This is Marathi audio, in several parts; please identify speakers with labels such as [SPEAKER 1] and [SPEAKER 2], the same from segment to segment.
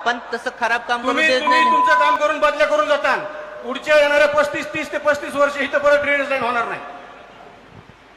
[SPEAKER 1] पण तसं खराब काम करून
[SPEAKER 2] तुम्ही
[SPEAKER 1] देत
[SPEAKER 2] तुम्ही
[SPEAKER 1] नाही.
[SPEAKER 2] तुमचं काम करून बदल्या करून जाताल. पुढच्या येणाऱ्या पस्तीस तीस ते पस्तीस वर्ष इथं परत ड्रेनेज लाईन होणार नाही.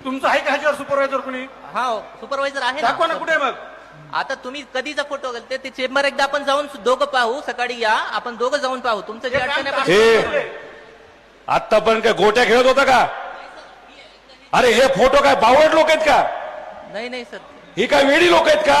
[SPEAKER 2] तुमचं आहे का ह्याच्यावर सुपरवायझर कुणी?
[SPEAKER 1] हा सुपरवायझर आहे
[SPEAKER 2] दाखवा ना कुठे मग.
[SPEAKER 1] आता तुम्ही कधीचा फोटो घालते? ते चेंबर एकदा आपण जाऊन दोघं पाहू सकाळी या. आपण दोघं जाऊन पाहू. तुमचं जे
[SPEAKER 2] हे
[SPEAKER 1] अडचण आहे.
[SPEAKER 3] आतापर्यंत काय गोट्या खेळत होता का? अरे हे फोटो काय बावड लोक आहेत का?
[SPEAKER 1] नाही नाही सर.
[SPEAKER 3] ही काय वेडी लोक आहेत का?